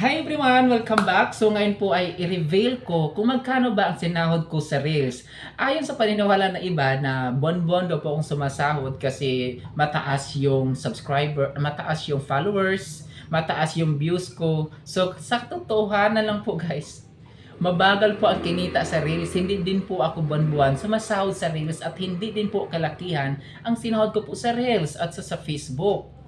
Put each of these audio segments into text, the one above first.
Hi everyone! Welcome back! So ngayon po ay i-reveal ko kung magkano ba ang sinahod ko sa Reels. Ayon sa paniniwala na iba na bon-bon daw po akong sumasahod kasi mataas yung subscriber, mataas yung followers, mataas yung views ko. So sa totohanan lang po guys, mabagal po ang kinita sa Reels. Hindi din po ako buwan-buwan sumasahod sa Reels at hindi din po kalakihan ang sinahod ko po sa Reels at sa, sa Facebook.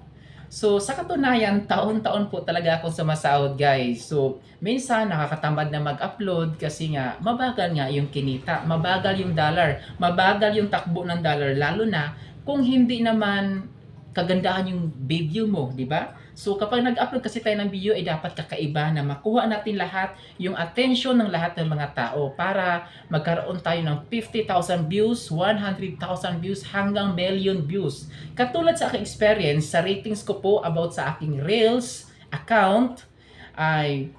So, sa katunayan, taon-taon po talaga akong sumasahod, guys. So, minsan nakakatamad na mag-upload kasi nga, mabagal nga yung kinita, mabagal yung dollar, mabagal yung takbo ng dollar, lalo na kung hindi naman kagandahan yung video mo, di ba? So, kapag nag-upload kasi tayo ng video, ay dapat kakaiba na makuha natin lahat yung attention ng lahat ng mga tao para magkaroon tayo ng 50,000 views, 100,000 views, hanggang million views. Katulad sa aking experience, sa ratings ko po about sa aking Reels account, ay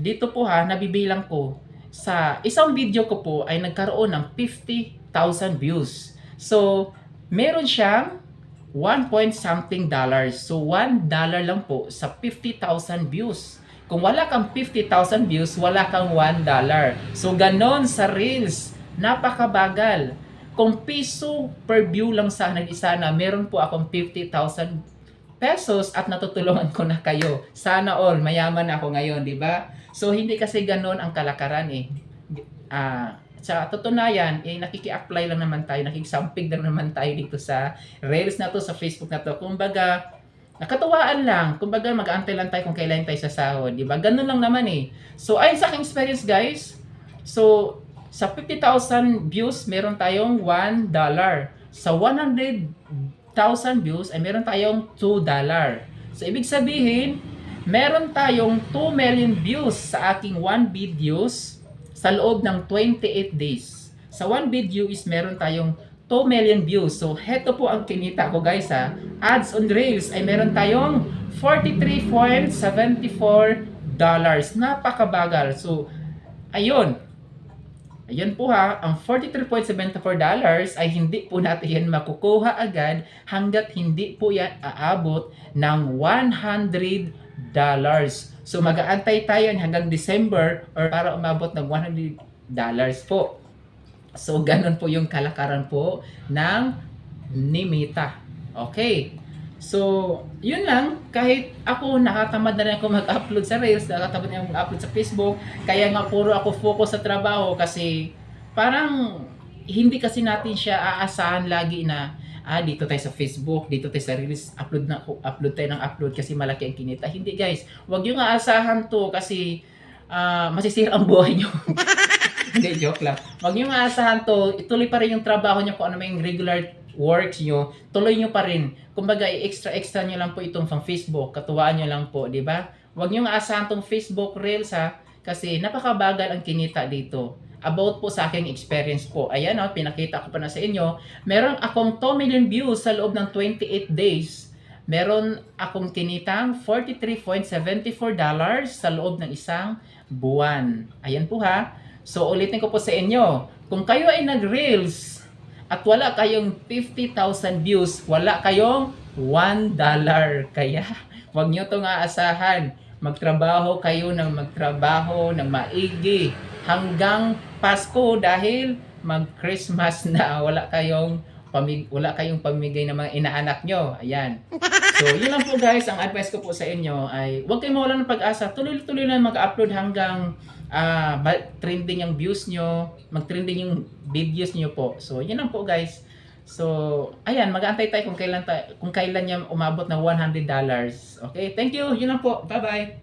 dito po ha, nabibilang ko, sa isang video ko po ay nagkaroon ng 50,000 views. So, meron siyang 1 point something dollars. So, 1 dollar lang po sa 50,000 views. Kung wala kang 50,000 views, wala kang 1 dollar. So, ganon sa Reels. Napakabagal. Kung piso per view lang sana isa na meron po akong 50,000 pesos at natutulungan ko na kayo. Sana all, mayaman ako ngayon, di ba? So, hindi kasi ganon ang kalakaran eh. Ah, sa tatunayan, eh, nakiki-apply lang naman tayo, nakikisampig lang naman tayo dito sa Reels na to, sa Facebook na to. Kumbaga, nakatuwaan lang. Kumbaga, mag-aantay lang tayo kung kailan tayo sasahod. Di ba? Ganun lang naman eh. So, ay sa aking experience, guys, so, sa 50,000 views, meron tayong 1 dollar. Sa 100,000 views, ay meron tayong 2 dollar. So, ibig sabihin, meron tayong 2 million views sa aking 1 videos sa loob ng 28 days. Sa one video is meron tayong 2 million views. So, heto po ang kinita ko guys ha. Ads on Reels ay meron tayong 43.74 dollars. Napakabagal. So, ayun. Ayun po ha, ang 43.74 dollars ay hindi po natin yan makukuha agad hanggat hindi po yan aabot ng 100 dollars. So mag-aantay tayo hanggang December or para umabot ng 100 dollars po. So ganun po yung kalakaran po ng Nimita. Okay. So, yun lang. Kahit ako nakatamad na rin ako mag-upload sa Reels, nakatamad na mag-upload sa Facebook, kaya nga puro ako focus sa trabaho kasi parang hindi kasi natin siya aasahan lagi na ah, dito tayo sa Facebook, dito tayo sa Reels, upload na upload tayo ng upload kasi malaki ang kinita. Hindi guys, wag yung aasahan to kasi ah, masisira ang buhay nyo. Hindi, joke lang. Wag yung aasahan to, ituloy pa rin yung trabaho nyo kung ano may regular works nyo, tuloy nyo pa rin. Kumbaga, extra-extra nyo lang po itong pang Facebook, katuwaan nyo lang po, di ba? Huwag nyo aasahan tong Facebook Reels ha, kasi napakabagal ang kinita dito. About po sa aking experience po. Ayan o, pinakita ko pa na sa inyo. Meron akong 2 million views sa loob ng 28 days. Meron akong kinitang 43.74 dollars sa loob ng isang buwan. Ayan po ha. So ulitin ko po sa inyo. Kung kayo ay nag-reels at wala kayong 50,000 views, wala kayong 1 dollar. Kaya wag nyo itong aasahan. Magtrabaho kayo ng magtrabaho ng maigi hanggang Pasko dahil mag-Christmas na wala kayong pamig wala kayong pamigay ng mga inaanak nyo. Ayan. So, yun lang po guys. Ang advice ko po sa inyo ay huwag kayong mawala ng pag-asa. Tuloy-tuloy lang mag-upload hanggang ba- trending yung views nyo, mag-trending yung videos nyo po. So, yun lang po guys. So, ayan, mag-aantay tayo kung kailan, tayo, kung kailan niya umabot ng $100. Okay, thank you. Yun lang po. Bye-bye.